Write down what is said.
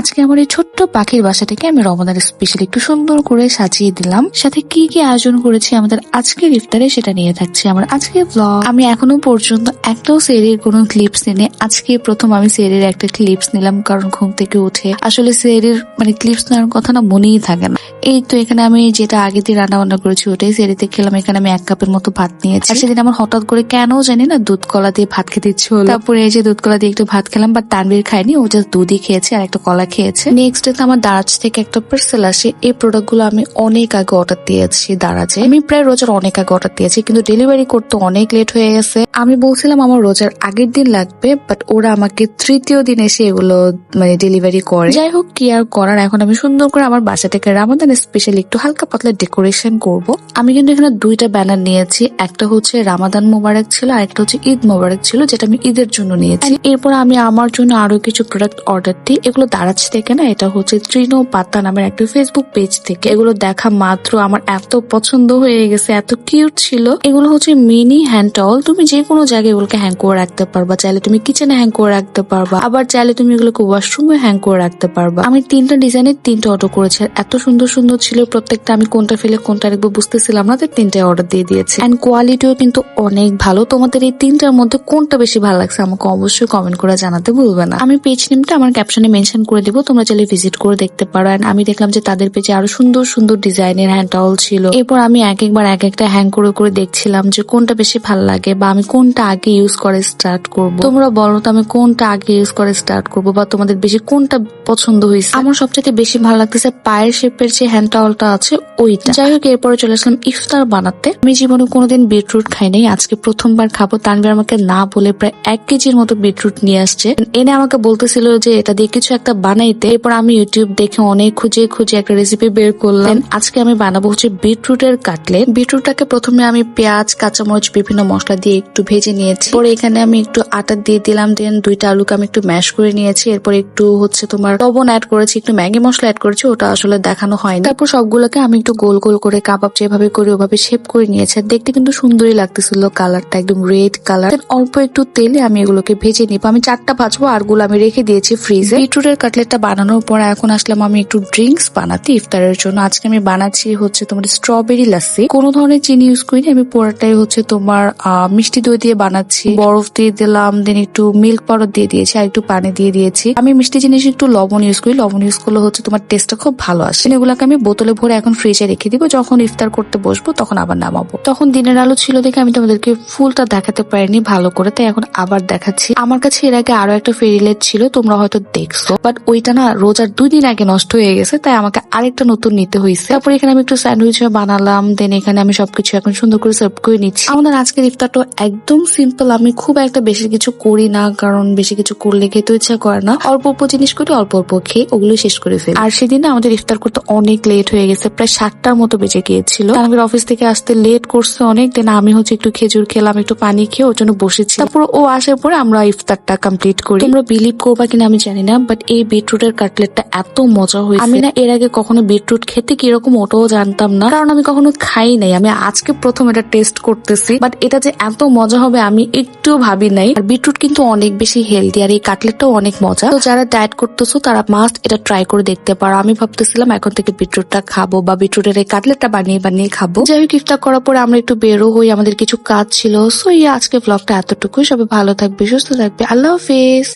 আজকে আমার এই ছোট্ট পাখির বাসাটাকে আমি রমদার স্পেশাল একটু সুন্দর করে সাজিয়ে দিলাম। সাথে কি কি আয়োজন করেছি, আমাদের আজকের ইফতারে সেটা নিয়ে থাকছে। আমার আজকের ব্লগ আমি এখনও পর্যন্ত একটাও সেরির কোনো ক্লিপস নিয়ে আজকে প্রথম আমি সেরির একটা ক্লিপস নিলাম, কারণ ঘুম থেকে উঠে। আসলে সেরির মানে ক্লিপস নেওয়ার কথা না, মনেই থাকে না। এই তো এখানে আমি যেটা আগে দিয়ে রান্না বান্না করেছি, ওটাই সেরিতে খেলাম। এখানে আমি এক কাপের মতো ভাত নিয়েছি। সেদিন আমার হঠাৎ করে কেন জানি না দুধ কলা দিয়ে ভাত খেতে ইচ্ছে হলো। তারপরে এই যে দুধ কলা দিয়ে একটু ভাত খেলাম বাট তানভীর খায়নি। ও জাস্ট দুধই খেয়েছে, আর একটা কলা খেয়েছে। নেক্সট ডে আমার দারাজ থেকে একটা পার্সেল আসে। এই প্রোডাক্টগুলো আমি অনেক আগে অর্ডার দিয়েছি দারাজে। আমি প্রায় রোজার অনেক আগে অর্ডার দিয়েছি, কিন্তু ডেলিভারি করতে অনেক লেট হয়ে গেছে। আমি বলছিলাম আমার রোজার আগের দিন লাগবে বাট ওরা আমাকে তৃতীয় দিন এসে এগুলো মানে ডেলিভারি করে। যাই হোক, কি আর করার, এখন আমি সুন্দর করে আমার বাসা থেকে রামাদান স্পেশালি একটু হালকা পাতলা ডেকোরেশন করব। আমি কিন্তু এখানে দুইটা ব্যানার নিয়েছি, একটা হচ্ছে রামাদান মোবারক ছিল, আর একটা হচ্ছে ঈদ মোবারক ছিল, যেটা আমি ঈদের জন্য নিয়েছি। এরপর আমি আমার জন্য আরও কিছু প্রোডাক্ট অর্ডার দিই। এগুলো দারাজ থেকে না, এটা হচ্ছে তৃণ পাতা নামের একটা ফেসবুক পেজ থেকে। এগুলো দেখা মাত্র আমার এত পছন্দ হয়ে গেছে, এত কিউট ছিল। এগুলো হচ্ছে মিনি হ্যান্ড তুমি যে কোনো জায়গায় এগুলোকে হ্যাং করে রাখতে পারবা। চাইলে তুমি কিচেনে হ্যাং করে রাখতে পারবা। আবার চাইলে তুমি এগুলোকে ওয়াশরুমে হ্যাং করে রাখতে পারবা। আমি তিনটা ডিজাইনের তিনটা অর্ডার করেছি এত সুন্দর সুন্দর ছিল প্রত্যেকটা। আমি কোনটা ফেলে কোনটা রাখব বুঝতেছিলাম না, তাই তিনটায় অর্ডার দিয়ে দিয়েছি। এন্ড কোয়ালিটিও কিন্তু অনেক ভালো। তোমাদের এই তিনটার মধ্যে কোনটা বেশি ভালো লাগছে আমাকে অবশ্যই কমেন্ট করে জানাতে ভুলবে না। আমি পেজ নেমটা আমার ক্যাপশনে মেনশন করে দিব, তোমরা চাইলে ভিজিট করে দেখতে পারো। এন্ড আমি দেখলাম যে তাদের পেজে আরও সুন্দর সুন্দর ডিজাইনের হ্যান্ড টাওয়াল ছিল। এরপর আমি এক একবার এক একটা হ্যাং করে করে দেখছিলাম যে কোনটা বেশি ভালো লাগে বা আমি কোনটা আগে ইউজ করে স্টার্ট করব। তোমরা বলো তো আমি কোনটা আগে ইউজ করে স্টার্ট করব বা তোমাদের বেশি কোনটা পছন্দ হয়েছে? আমার সবচেয়ে বেশি ভালো লাগতেছে পায়ের শেপের যে হ্যান্ড টাওয়ালটা আছে, ওইটা। যাই হোক, এরপরে চলে আসলাম ইফতার বানাতে। আমি জীবনে কোনোদিন বিটরুট খাই নাই। আজকে প্রথমবার খাব। তানভীর আমাকে না বলে প্রায় এক কেজির মতো বিটরুট নিয়ে আসছে। এনে আমাকে বলতেছিল যে এটা দিয়ে কিছু একটা বানাইতে। এরপর আমি ইউটিউব দেখে অনেক খুঁজে খুঁজে একটা রেসিপি বের করলাম। আজকে আমি বানাবো হচ্ছে বিটরুটের কাটলেট। বিটরুটটাকে প্রথমে আমি পেঁয়াজ, কাঁচামরিচ, বিভিন্ন মশলা দিয়ে একটু ভেজে নিয়েছি। পরে এখানে আমি একটু আটা দিয়ে দিলাম। দেন দুইটা আলুকে আমি একটু ম্যাশ করে নিয়েছি। এরপর একটু হচ্ছে তোমার লবণ অ্যাড করেছি, একটু ম্যাগি মশলা অ্যাড করেছি, ওটা আসলে দেখানো হয়নি। তারপর সবগুলোকে আমি একটু গোল গোল করে কাবাব যেভাবে করি ওভাবে শেপ করে নিয়েছি। দেখতে কিন্তু সুন্দরই লাগতেছিল কালারটা একদম রেড কালার অল্প একটু তেলে আমি এগুলোকে ভেজে নিব। আমি চারটা ভাজবো আরগুলো আমি রেখে দিয়েছি ফ্রিজে বিটরুটের কাটলেটটা বানানোর পর এখন আসলাম আমি একটু ড্রিঙ্কস বানাতে ইফতারের জন্য। আজকে আমি বানাচ্ছি হচ্ছে তোমার স্ট্রবেরি লাসি কোনো ধরনের চিনি ইউজ করিনি, আমি পুরোটাই হচ্ছে তোমার মিষ্টি দই দিয়ে বানাচ্ছি। বরফ দিয়ে দিলাম দেন একটু মিল্ক পাউডার দিয়ে দিয়েছি আর একটু পানি দিয়ে দিয়েছি। আমি মিষ্টি জিনিস একটু লবণ ইউজ করি, লবণ ইউজ করলে হচ্ছে তোমার টেস্টটা খুব ভালো আসে। এগুলোকে আমি বোতলে ভরে এখন ফ্রিজে রেখে দিব। যখন ইফতার করতে বসবো তখন আবার নামাবো। তখন দিনের আলো ছিল দেখে আমি তোমাদেরকে ফুলটা দেখাতে পারিনি ভালো করে, তাই এখন আবার দেখাচ্ছি। আমার কাছে এর আগে আরও একটা ফেরিলেট ছিল, তোমরা হয়তো দেখছ। বাট ওইটা না রোজার দুই দিন আগে নষ্ট হয়ে গেছে, তাই আমাকে আরেকটা নতুন নিতে হয়েছে তারপর এখানে আমি একটু স্যান্ডউইচ বানালাম, দেন এখানে আমি সবকিছু এখন সুন্দর করে সার্ভ করে নিচ্ছি। আমাদের আজকের ইফতারটা একদম সিম্পল আমি খুব একটা বেশি কিছু করি না, কারণ বেশি কিছু করলে খেতে ইচ্ছা করে না। অল্প অল্প জিনিস করি, অল্প অল্প খেয়ে ওগুলো শেষ করে ফেলি। আর সেদিন আমাদের ইফতার করতে অনেক লেট হয়ে গেছে, প্রায় সাতটার মতো বেজে গিয়েছিল। আমাদের অফিস থেকে আসতে লেট করছে অনেক, দেন আমি হচ্ছে একটু খেজুর খেলাম, একটু পানি খেয়ে ওর জন্য বসেছি। তারপর ও আসার পরে আমরা ইফতারটা কমপ্লিট করি। তোমরা বিলিভ করবা কিনা আমি জানি না বাট এই বিটরুটের কাটলেটটা এত মজা হয়েছে। আমি না এর আগে কখনো বিটরুট খেতে কীরকম ওটাও জানতাম না। কারণ আমি কখনো খাই নাই। আমি আজকে প্রথম এটা টেস্ট করতেছি। বাট এটা যে এত মজা হবে আমি একটু ভাবি নাই। আর বিটরুট কিন্তু অনেক বেশি হেলদি আর এই কাটলেটটাও অনেক মজা। তো যারা ডায়েট করতেছো, তারা মাস্ট এটা ট্রাই করে দেখতে পারো। আমি ভাবতেছিলাম এখন থেকে বিটরুটটা খাব বা বিটরুটের এই কাটলেটটা বানিয়ে বানিয়ে খাব। যাই হোক ইফতার করার পরে আমরা একটু বেরো হই। আমাদের কিছু কাজ ছিল। সো এই আজকে ব্লগটা এতটুকুই। সবাই ভালো থাকবে, সুস্থ থাকবে। আল্লাহ হাফিজ।